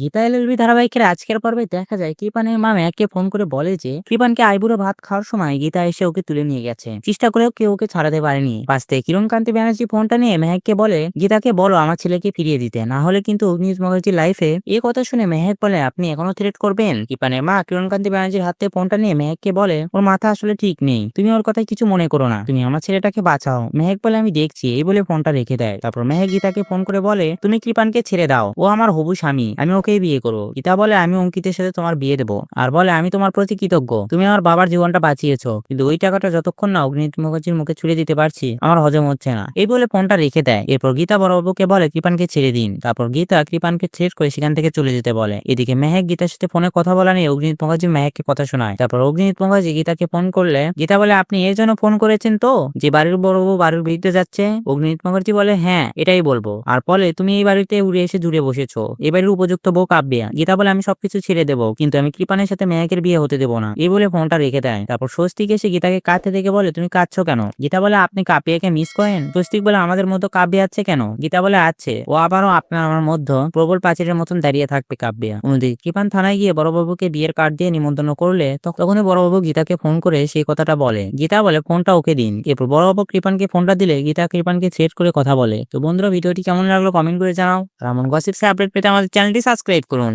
Gita LLB ধারাবাহিকের আজকের পর্বে দেখা যায় কৃপানের মা মেহককে ফোন করে বলে যে, কৃপানকে আইবুড়ো ভাত খাওয়ার সময় গীতা এসে ওকে তুলে নিয়ে গেছে। চেষ্টা করেও কেউ ওকে ছাড়াতে পারেনি। পাশতে কিরণকান্তি ব্যানার্জি ফোনটা নিয়ে মেহেককে বলে, গীতাকে বলো, আমার ছেলেকে ফিরিয়ে দিতে। না হলে কিন্তু অগ্নিজ মুখার্জির লাইফে এই কথা শুনে মেহেক বলে, আপনি এখনও থ্রেট করবেন? কৃপানের মা কিরণকান্তি ব্যানার্জির হাতে ফোনটা নিয়ে মেহেককে বলে, ওর মাথা আসলে ঠিক নেই। তুমি ওর কথায় কিছু মনে করো না। তুমি আমার ছেলেটাকে বাঁচাও। মেহেক বলে, আমি দেখছি। এই বলে ফোনটা রেখে দেয়। তারপর মেহেক গীতাকে ফোন করে বলে, তুমি কৃপানকে ছেড়ে দাও। ও আমার হবু স্বামী। আমি ওকেই বিয়ে করব। গীতা বলে, আমি অঙ্কিতের সাথে তোমার বিয়ে দেবো। আর বলে, আমি তোমার প্রতি কৃতজ্ঞ। তুমি আমার বাবার জীবনটা বাঁচিয়েছো। কিন্তু ওই টাকাটা যতক্ষণ না অগ্নিত মুখার্জির মুখে ছুড়ে দিতে পারছি, আমার হজম হচ্ছে না। এই বলে ফোনটা রেখে দেয়। এরপর গীতা বড়বাবুকে বলে, কৃপানকে ছেড়ে দিন। তারপর গীতা কৃপানকে ছেড় করে সেখান থেকে চলে যেতে বলে। এদিকে মেহেক গীতার সাথে ফোনে কথা বলা নিয়ে অগ্নিত মুখার্জি মেহেককে কথা শোনায়। তারপর অগ্নিত মুখার্জি গীতাকে ফোন করলে, গীতা বলে, আপনি এর জন্য ফোন করেছেন তো? যে বাড়ির বড়বাবু বাড়ির বিরুদ্ধে যাচ্ছে? অগ্নিত মুখার্জি বলে হ্যাঁ এটাই বলব। আর বলে, তুমি এই বাড়িতে উড়ে এসে জুড়ে বসেছো। এ বাড়ির উপযুক্ত বউ কাব্যা। গীতা বলে আমি সবকিছু ছেড়ে দেবো, কিন্তু আমি কৃপানের সাথে মেহেকের বিয়ে হতে দেবো না। এই বলে ফোনটা রেখে দেয়। তারপর স্বস্তিক এসে গীতাকে কাঁদতে দেখে বলে, তুমি কাঁদছো কেন? গীতা বলে, আপনি কাব্যাকে মিস করেন? স্বস্তিক বলে, আমাদের মতো কাব্য আছে কেন? গীতা বলে, আছে। ও আবারও আপনার আমার মধ্যে প্রবল প্রাচীরের মতন দাঁড়িয়ে থাকবে কাব্যা। অন্যদিকে কৃপান থানায় গিয়ে বড়বাবুকে বিয়ের কার্ড দিয়ে নিমন্ত্রণ করলে তখ- তখনই বড়বাবু গীতাকে ফোন করে সেই কথাটা বলে। গীতা বলে, ফোনটা ওকে দিন। এরপর বড়বাবু কৃপানকে ফোনটা দিলে গীতা কৃপানকে সেট করে কথা বলে। তো বন্ধুরা, ভিডিওটি কেমন লাগল কমেন্ট করে জানাও। আর এমন গসিপসে আপডেট পেতে আমাদের চ্যানেলটি সাবস্ক্রাইব করুন।